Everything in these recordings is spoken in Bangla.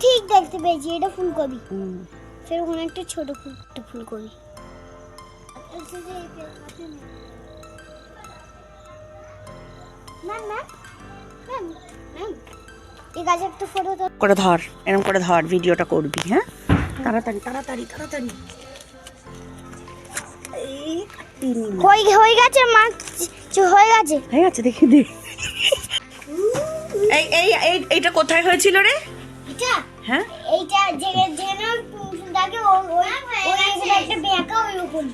ঠিক দেখতে পেয়েছি এটা ফুলকপি। ফের ওখানে একটা ছোট একটা ফুলকপি। করে ধর এরকম করে ধর ভিডিওটা করবি হ্যাঁ? তাড়াতাড়ি তাড়াতাড়ি তাড়াতাড়ি। হয়ে হয়ে গেছে মা হয়ে গেছে। হয়ে গেছে দেখে দে এই এই এই এইটা কোথায় হয়েছিল রে? হ্যাঁ? এইটা যে যেন ফুলটাকে ওই ওই একটা বেঁকা ওই রকম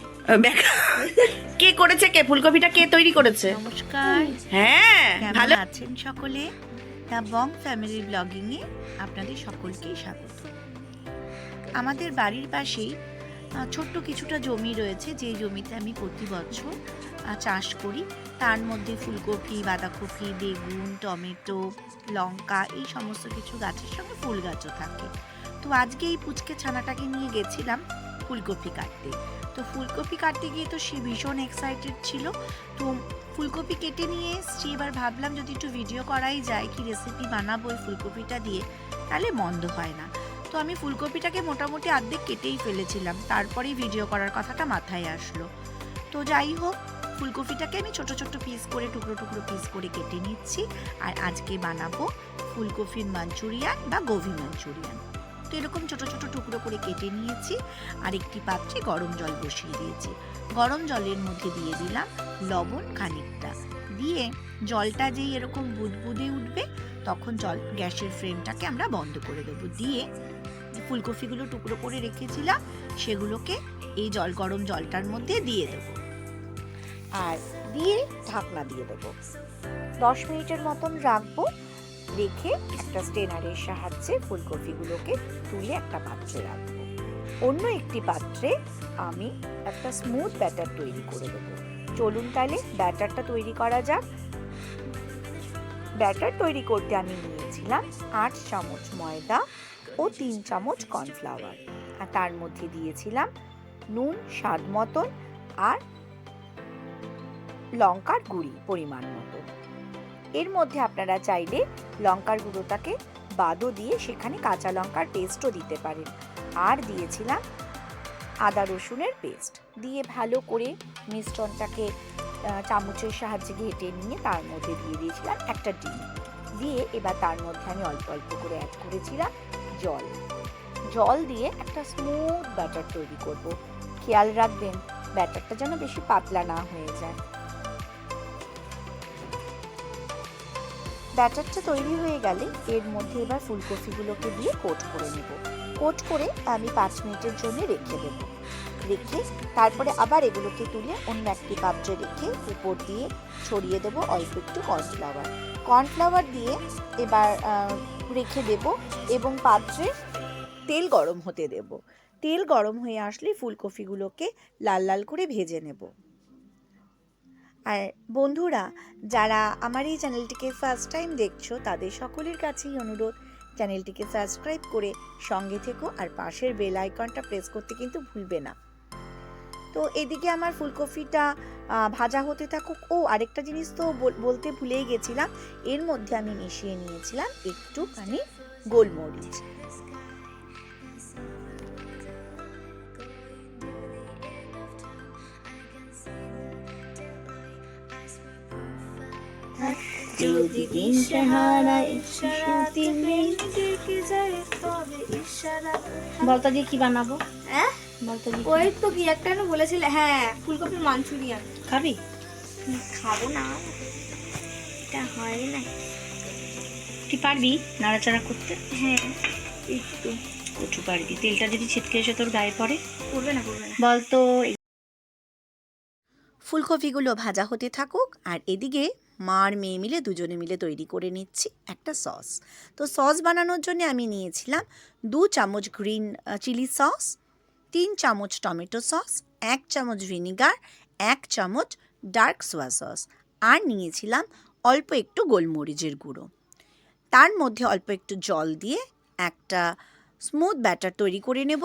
কে করেছে কে? ফুলকপিটা কে তৈরি করেছে? নমস্কার। হ্যাঁ ভালো। আছেন সকলে? দ্য বং ফ্যামিলি ব্লগিং এ আপনাদের সকলকেই স্বাগত। আমাদের বাড়ির পাশেই ছোট্ট কিছুটা জমি রয়েছে যে জমিতে আমি প্রতি বছর চাষ করি। তার মধ্যে ফুলকপি, বাঁধাকপি, বেগুন, টমেটো, লঙ্কা, এই সমস্ত কিছু গাছের সঙ্গে ফুল গাছও থাকে। তো আজকে এই পুচকে ছানাটাকে নিয়ে গেছিলাম ফুলকপি কাটতে। তো ফুলকপি কাটতে গিয়ে তো সে ভীষণ এক্সাইটেড ছিল। তো ফুলকপি কেটে নিয়ে এসছি। এবার ভাবলাম যদি একটু ভিডিও করাই যায়, কি রেসিপি বানাবো এই ফুলকপিটা দিয়ে, তাহলে মন্দ হয় না। তো আমি ফুলকপিটাকে মোটামুটি অর্ধেক কেটেই ফেলেছিলাম। তারপরেই ভিডিও করার কথাটা মাথায় আসলো। তো যাই হোক, ফুলকপিটাকে আমি ছোট ছোট পিস করে, টুকরো টুকরো পিস করে কেটে নিচ্ছি। আর আজকে বানাবো ফুলকপির মাঞ্চুরিয়ান বা গোভি মাঞ্চুরিয়ান। তো এরকম ছোট ছোট টুকরো করে কেটে নিয়েছি। আর একটি পাত্রে গরম জল বসিয়ে দিয়েছি। গরম জলের মধ্যে দিয়ে দিলাম লবণ খানিকটা। দিয়ে জলটা যেই এরকম বুদবুদে উঠবে, তখন জল, গ্যাসের ফ্লেমটাকে আমরা বন্ধ করে দেবো। দিয়ে ফুলকপিগুলো টুকরো করে রেখেছিলাম, সেগুলোকে এই জল, গরম জলটার মধ্যে দিয়ে দেবো। আর দিয়ে ঢাকনা দিয়ে দেবো। দশ মিনিটের মতন রাখব, রেখে একটা স্টেনারের সাহায্যে ফুলকপিগুলোকে তুলে একটা পাত্রে রাখব। অন্য একটি পাত্রে আমি একটা স্মুথ ব্যাটার তৈরি করে দেবো। চলুন তাহলে ব্যাটারটা তৈরি করা যাক। ব্যাটার তৈরি করতে আমি নিয়েছিলাম আট চামচ ময়দা ও তিন চামচ কর্নফ্লাওয়ার। আর তার মধ্যে দিয়েছিলাম নুন, স্বাদ মতন আর লঙ্কার গুঁড়ি পরিমাণ মতো। এর মধ্যে আপনারা চাইলে লঙ্কার গুঁড়োটাকে বাদও দিয়ে সেখানে কাঁচা লঙ্কার পেস্টও দিতে পারেন। আর দিয়েছিলাম আদা রসুনের পেস্ট। দিয়ে ভালো করে মিশ্রণটাকে চামচের সাহায্যে ঘেটে নিয়ে তার মধ্যে দিয়ে দিয়েছিলাম একটা ডিম। দিয়ে এবার তার মধ্যে আমি অল্প অল্প করে অ্যাড করেছিলাম জল। জল দিয়ে একটা স্মুথ ব্যাটার তৈরি করব। খেয়াল রাখবেন, ব্যাটারটা যেন বেশি পাতলা না হয়ে যায়। ব্যাটারটা তৈরি হয়ে গেলে এর মধ্যে এবার ফুলকপিগুলোকে দিয়ে কোট করে নেব। কোট করে আমি পাঁচ মিনিটের জন্য রেখে দেব। রেখে তারপরে আবার এগুলোকে তুলে অন্য একটি পাত্রে রেখে উপর দিয়ে ছড়িয়ে দেব অল্প একটু কর্নফ্লাওয়ার কর্নফ্লাওয়ার দিয়ে এবার রেখে দেব এবং পাত্রে তেল গরম হতে দেব। তেল গরম হয়ে আসলে ফুলকপিগুলোকে লাল লাল করে ভেজে নেব। আর বন্ধুরা, যারা আমার এই চ্যানেলটিকে ফার্স্ট টাইম দেখছ, তাদের সকলের কাছেই অনুরোধ, চ্যানেলটিকে সাবস্ক্রাইব করে সঙ্গে থেকো আর পাশের বেল আইকনটা প্রেস করতে কিন্তু ভুলবে না। তো এদিকে আমার ফুলকপিটা ভাজা হতে থাকুক। ও আরেকটা জিনিস তো বল- বলতে ভুলেই গেছিলাম। এর মধ্যে আমি মিশিয়ে নিয়েছিলাম একটুখানি গোলমরিচ। যদি দিশা হারায় বলতা দিয়ে কি বানাবো? হ্যাঁ ওই তো কি একটা না বলেছিলে? হ্যাঁ ফুলকপির মাঞ্চুরিয়ান। খাবি? খাব না। এটা হয় না। তুই পারবি নাড়াচাড়া করতে? হ্যাঁ একটু। কচু পারবি। তেলটা যদি ছিটকে এসে তোর গায়ে পড়ে? করবে না করবে না। বলতো ফুলকপিগুলো ভাজা হতে থাকুক আর এদিকে মার মেয়ে মিলে দুজনে মিলে তৈরি করে নিচ্ছি একটা সস। তো সস বানানোর জন্য আমি নিয়েছিলাম দু চামচ গ্রিন চিলি সস তিন চামচ টমেটো সস, এক চামচ ভিনিগার, এক চামচ ডার্ক সোয়া সস আর নিয়েছিলাম অল্প একটু গোলমরিচের গুঁড়ো। তার মধ্যে অল্প একটু জল দিয়ে একটা স্মুথ ব্যাটার তৈরি করে নেব।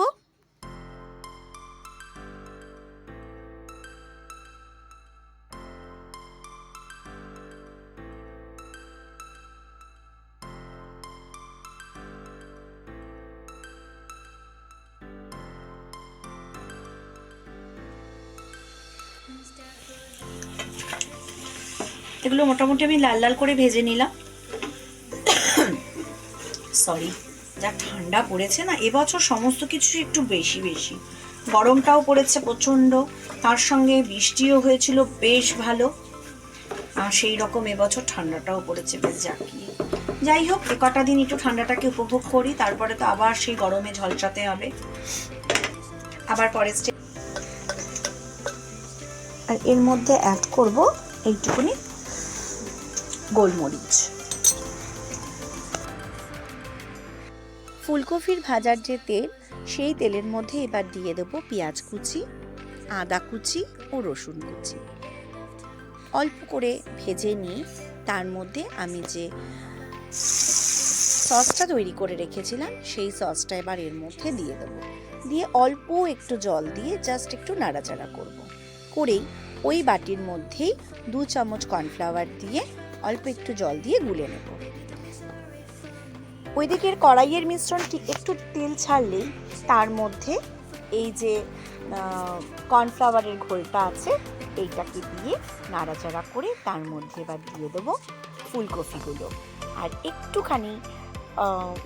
এগুলো মোটামুটি আমি লাল লাল করে ভেজে নিলাম। সরি যা ঠান্ডা পড়েছে না, এবছর সমস্ত কিছু একটু বেশি বেশি। গরমটাও পড়েছে প্রচণ্ড, তার সঙ্গে বৃষ্টিও হয়েছিল বেশ ভালো। আর সেই রকম এবছর ঠান্ডাটাও পড়েছে বেশ জাকিয়ে। যাই হোক, এ কটা দিন একটু ঠান্ডাটাকে উপভোগ করি, তারপরে তো আবার সেই গরমে ঝলসাতে হবে। আবার পরে আর এর মধ্যে অ্যাড করব এইটুকুনি। গোলমরিচ। ফুলকপির ভাজার যে তেল, সেই তেলের মধ্যে এবার দিয়ে দেবো পেঁয়াজ কুচি, আদা কুচি ও রসুন কুচি। অল্প করে ভেজে নিয়ে তার মধ্যে আমি যে সসটা তৈরি করে রেখেছিলাম, সেই সসটা এবার এর মধ্যে দিয়ে দেবো। দিয়ে অল্প একটু জল দিয়ে জাস্ট একটু নাড়াচাড়া করব। করেই ওই বাটির মধ্যেই দু চামচ কর্নফ্লাওয়ার দিয়ে অল্প একটু জল দিয়ে গুলে নেব। ওইদিকের কড়াইয়ের মিশ্রণটি একটু তেল ছাড়লেই তার মধ্যে এই যে কর্নফ্লাওয়ারের ঘোলটা আছে, এইটাকে দিয়ে নাড়াচাড়া করে তার মধ্যে এবার দিয়ে দেবো ফুলকপিগুলো। আর একটুখানি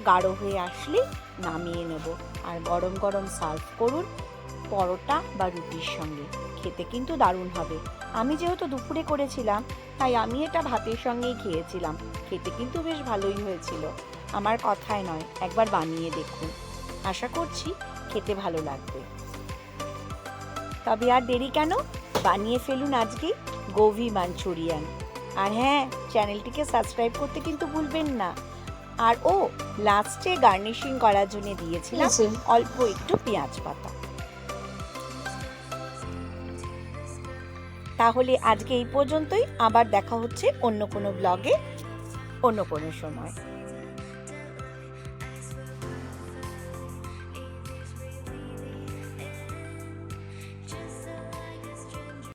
গাঢ় হয়ে আসলে নামিয়ে নেব। আর গরম গরম সার্ভ করুন পরোটা বা রুটির সঙ্গে। খেতে কিন্তু দারুণ হবে। আমি যেহেতু দুপুরে করেছিলাম তাই আমি এটা ভাতের সঙ্গেই খেয়েছিলাম। খেতে কিন্তু বেশ ভালোই হয়েছিল। আমার কথায় নয় একবার বানিয়ে দেখুন। আশা করছি খেতে ভালো লাগবে। তবে আর দেরি কেন? বানিয়ে ফেলুন আজকে গোভি মাঞ্চুরিয়ান। আর হ্যাঁ চ্যানেলটিকে সাবস্ক্রাইব করতে কিন্তু ভুলবেন না। আর ও লাস্টে গার্নিশিং করার জন্য দিয়েছিলাম অল্প একটু পেঁয়াজ পাতা। তাহলে আজকে এই পর্যন্তই। আবার দেখা হচ্ছে অন্য কোনো ব্লগে অন্য কোনো সময়।